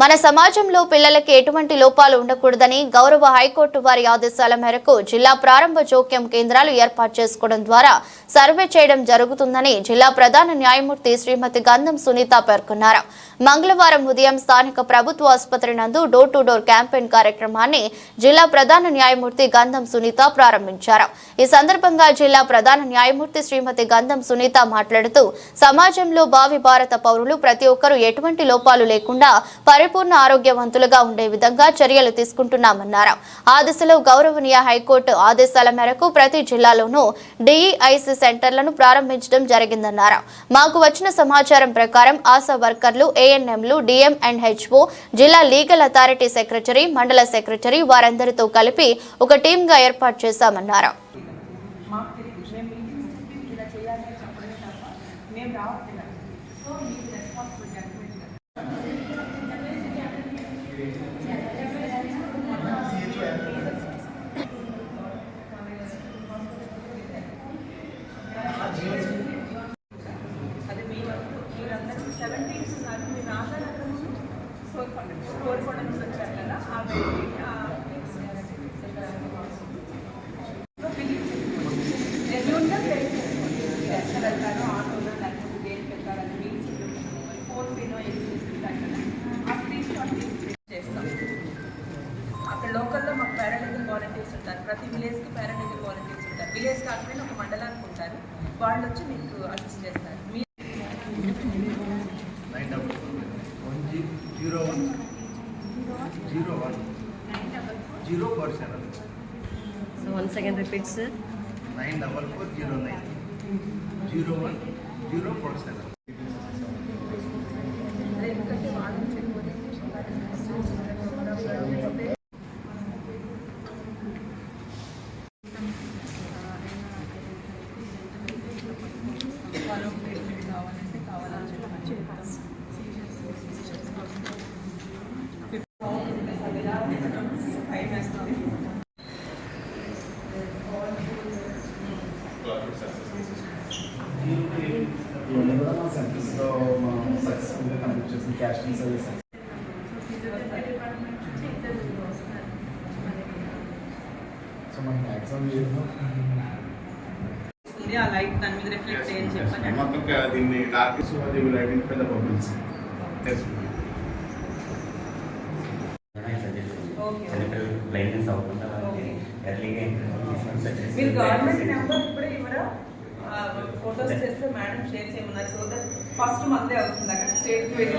మన సమాజంలో పిల్లలకు ఎటువంటి లోపాలు ఉండకూడదని గౌరవ హైకోర్టు వారి ఆదేశాల మేరకు జిల్లా ప్రారంభ జోక్యం కేంద్రాలు ఏర్పాటు చేసుకోవడం ద్వారా సర్వే చేయడం జరుగుతుందని జిల్లా ప్రధాన న్యాయమూర్తి శ్రీమతి గంధం సునీత పేర్కొన్నారు మంగళవారం ఉదయం స్థానిక ప్రభుత్వ ఆసుపత్రి నందు డోర్ టు డోర్ క్యాంపెయిన్ కార్యక్రమాన్ని జిల్లా ప్రధాన న్యాయమూర్తి గంధం సునీత ప్రారంభించారు ఈ సందర్భంగా జిల్లా ప్రధాన న్యాయమూర్తి శ్రీమతి గంధం సునీత మాట్లాడుతూ సమాజంలో భావి భారత పౌరులు ప్రతి ఒక్కరూ ఎటువంటి లోపాలు లేకుండా పరిపూర్ణ ఆరోగ్యవంతులుగా ఉండే విధంగా చర్యలు తీసుకుంటున్నామన్నారు ఆ దిశలో గౌరవనీయ హైకోర్టు ఆదేశాల మేరకు ప్రతి జిల్లాలోనూ డిఈఐసి సెంటర్లను ప్రారంభించడం జరిగిందన్నారు మాకు వచ్చిన సమాచారం ప్రకారం ఆశా వర్కర్లు ఏఎన్ఎంలు డిఎం అండ్ హెచ్ఓ జిల్లా legal authority secretary mandal secretary వారందరితో కలిపి ఒక టీంగా ఏర్పాటు చేశామన్నారు కోరుకోవడం నుంచి వచ్చారు ఆటోలో లేకపోతే దేనికి వెళ్తారని ఫోన్ పేనో ఏం ఆ స్క్రీన్ చేస్తాం అక్కడ లోకల్లో మాకు పారాలీగల్ ఉంటారు ప్రతి విలేజ్కి పారాలీగల్ వాలంటీర్స్ ఉంటారు విలేజ్ కాకపోయినా ఒక మండలానికి ఉంటారు వాళ్ళు వచ్చి మీకు అసిస్ట్ చేస్తారు 047. So once again repeat, sir. 94409 01 047. ఇవన్నీ కూడా మా సెంటర్స్లో మా సక్సెస్ఫుల్గా కంప్లీట్ చేసిన క్యాస్టింగ్ సర్వీసెస్ సో మనకి మ్యాక్సిమం చేయడం మొత్తం దీన్ని డార్క్ సో అది ఐడెంటిఫై ద బబుల్స్ మీరు గవర్నమెంట్ నెంబర్ ఇప్పుడే ఇవ్వరా ఫోటోస్ చేస్తే మేడం షేర్ చేయమన్నారు సో దట్ ఫస్ట్ మందే అవుతుంది అక్కడ స్టేట్ వెళ్ళి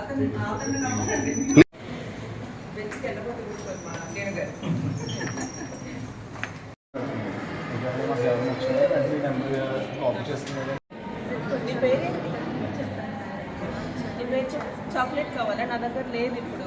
అతను అతను నెంబర్ కూర్చోదు మా నేను గారు చాక్లెట్ కావాలా నా దగ్గర లేదు ఇప్పుడు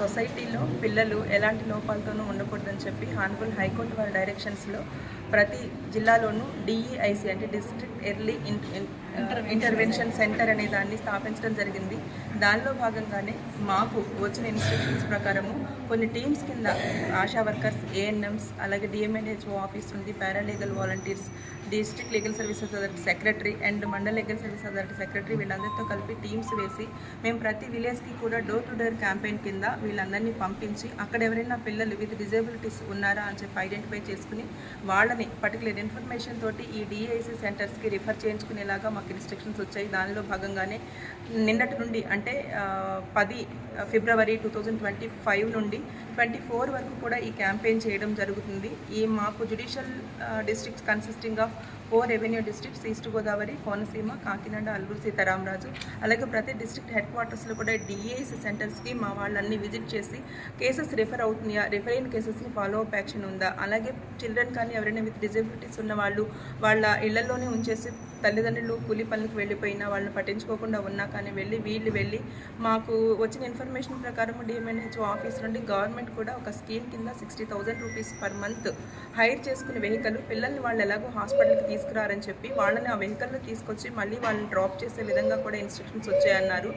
సొసైటీలో పిల్లలు ఎలాంటి లోపాలతోనూ ఉండకూడదని చెప్పి హానబుల్ హైకోర్టు వారి డైరెక్షన్స్లో ప్రతి జిల్లాలోనూ డిఈఐసి అంటే డిస్ట్రిక్ట్ ఎర్లీ ఇంటర్వెన్షన్ సెంటర్ అనే దాన్ని స్థాపించడం జరిగింది దానిలో భాగంగానే మాకు వచ్చిన ఇన్స్ట్రక్షన్స్ ప్రకారము కొన్ని టీమ్స్ కింద ఆశా వర్కర్స్ ఏఎన్ఎంస్ అలాగే డిఎంఎన్హెచ్ఓ ఆఫీస్ నుండి paralegal volunteers district legal service authority secretary and mandal legal service authority secretary వీళ్ళందరితో కలిపి టీమ్స్ వేసి మేము ప్రతి విలేజ్కి కూడా డోర్ టు డోర్ క్యాంపెయిన్ కింద వీళ్ళందరినీ పంపించి అక్కడ ఎవరైనా పిల్లలు విత్ డిజేబిలిటీస్ ఉన్నారా అని చెప్పి ఐడెంటిఫై చేసుకుని వాళ్ళని పర్టికులర్ ఇన్ఫర్మేషన్ తోటి ఈ డిఐసి సెంటర్స్కి రిఫర్ చేయించుకునేలాగా మాకు ఇన్స్ట్రక్షన్స్ వచ్చాయి దానిలో భాగంగానే నిన్నటి నుండి అంటే పది ఫిబ్రవరి టూ థౌజండ్ ట్వంటీ ఫైవ్ నుండి నుండి ట్వంటీ ఫోర్ వరకు కూడా ఈ క్యాంపెయిన్ చేయడం జరుగుతుంది ఈ మాకు judicial districts consisting of four revenue districts east Godavari Konaseema Kakinada Alluri Sitarama Raju ప్రతి డిస్ట్రిక్ట్ హెడ్ క్వార్టర్స్లో కూడా డిఏఎస్ సెంటర్స్కి మా వాళ్ళన్ని విజిట్ చేసి కేసెస్ రిఫర్ అవుతున్నాయా రిఫర్ అయిన కేసెస్ని ఫాలో అప్ యాక్షన్ ఉందా అలాగే చిల్డ్రన్ కానీ ఎవరైనా విత్ డిజబిలిటీస్ ఉన్న వాళ్ళు వాళ్ళ ఇళ్లలోనే ఉంచేసి తల్లిదండ్రులు కూలి పనులకు వెళ్ళిపోయినా వాళ్ళని పట్టించుకోకుండా ఉన్నా కానీ వెళ్ళి వీళ్ళు వెళ్ళి మాకు వచ్చిన ఇన్ఫర్మేషన్ ప్రకారం డిఎంఎన్హెచ్ఓ ఆఫీస్ నుండి గవర్నమెంట్ కూడా ఒక స్కీమ్ కింద sixty thousand rupees per month hire చేసుకునే వెహికల్ పిల్లల్ని వాళ్ళు ఎలాగో హాస్పిటల్కి తీసుకు తీసుకురారని చెప్పి వాళ్ళని ఆ వెహికల్లో తీసుకొచ్చి మళ్ళీ వాళ్ళని డ్రాప్ చేసే విధంగా కూడా ఇన్స్ట్రక్షన్స్ వచ్చాయన్నారు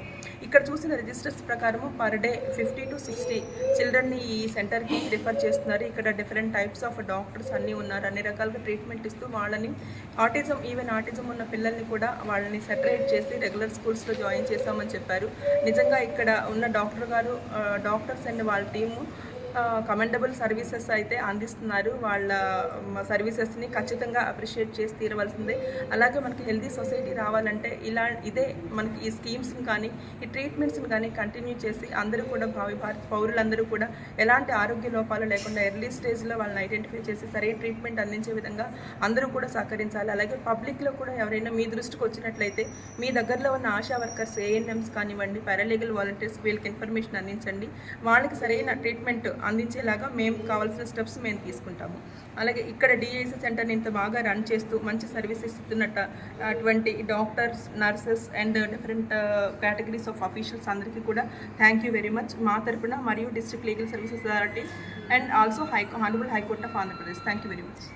ఇక్కడ చూసిన రిజిస్టర్స్ ప్రకారం per day fifty to sixty చిల్డ్రన్ని ఈ సెంటర్కి రిఫర్ చేస్తున్నారు ఇక్కడ డిఫరెంట్ టైప్స్ ఆఫ్ డాక్టర్స్ అన్నీ ఉన్నారు అన్ని రకాలుగా ట్రీట్మెంట్ ఇస్తూ వాళ్ళని ఆటిజం ఈవెన్ ఆటిజం ఉన్న పిల్లల్ని కూడా వాళ్ళని సెపరేట్ చేసి రెగ్యులర్ స్కూల్స్లో జాయిన్ చేశామని చెప్పారు నిజంగా ఇక్కడ ఉన్న డాక్టర్ గారు డాక్టర్స్ అండ్ వాళ్ళ టీము కమెండబుల్ సర్వీసెస్ అయితే అందిస్తున్నారు వాళ్ళ సర్వీసెస్ని ఖచ్చితంగా అప్రిషియేట్ చేసి తీరవలసిందే అలాగే మనకి హెల్దీ సొసైటీ రావాలంటే ఇలా ఇదే మనకి ఈ స్కీమ్స్ని కానీ ఈ ట్రీట్మెంట్స్ని కానీ కంటిన్యూ చేసి అందరూ కూడా భావి పౌరులందరూ కూడా ఎలాంటి ఆరోగ్య లోపాలు లేకుండా ఎర్లీ స్టేజ్లో వాళ్ళని ఐడెంటిఫై చేసి సరైన ట్రీట్మెంట్ అందించే విధంగా అందరూ కూడా సహకరించాలి అలాగే పబ్లిక్లో కూడా ఎవరైనా మీ దృష్టికి వచ్చినట్లయితే మీ దగ్గరలో ఉన్న ఆశా వర్కర్స్ ఏఎన్ఎంస్ కానివ్వండి పారాలీగల్ వాలంటీర్స్ వీళ్ళకి ఇన్ఫర్మేషన్ అందించండి వాళ్ళకి సరైన ట్రీట్మెంట్ అందించేలాగా మేము కావాల్సిన స్టెప్స్ మేము తీసుకుంటాము అలాగే ఇక్కడ డిఐసి సెంటర్ని ఇంత బాగా రన్ చేస్తూ మంచి సర్వీసెస్ ఇస్తున్నటువంటి doctors nurses and different categories of officials అందరికీ కూడా థ్యాంక్ యూ వెరీ మచ్ మా తరపున మరియు district legal services authority and also high honourable high court of Andhra Pradesh thank you very much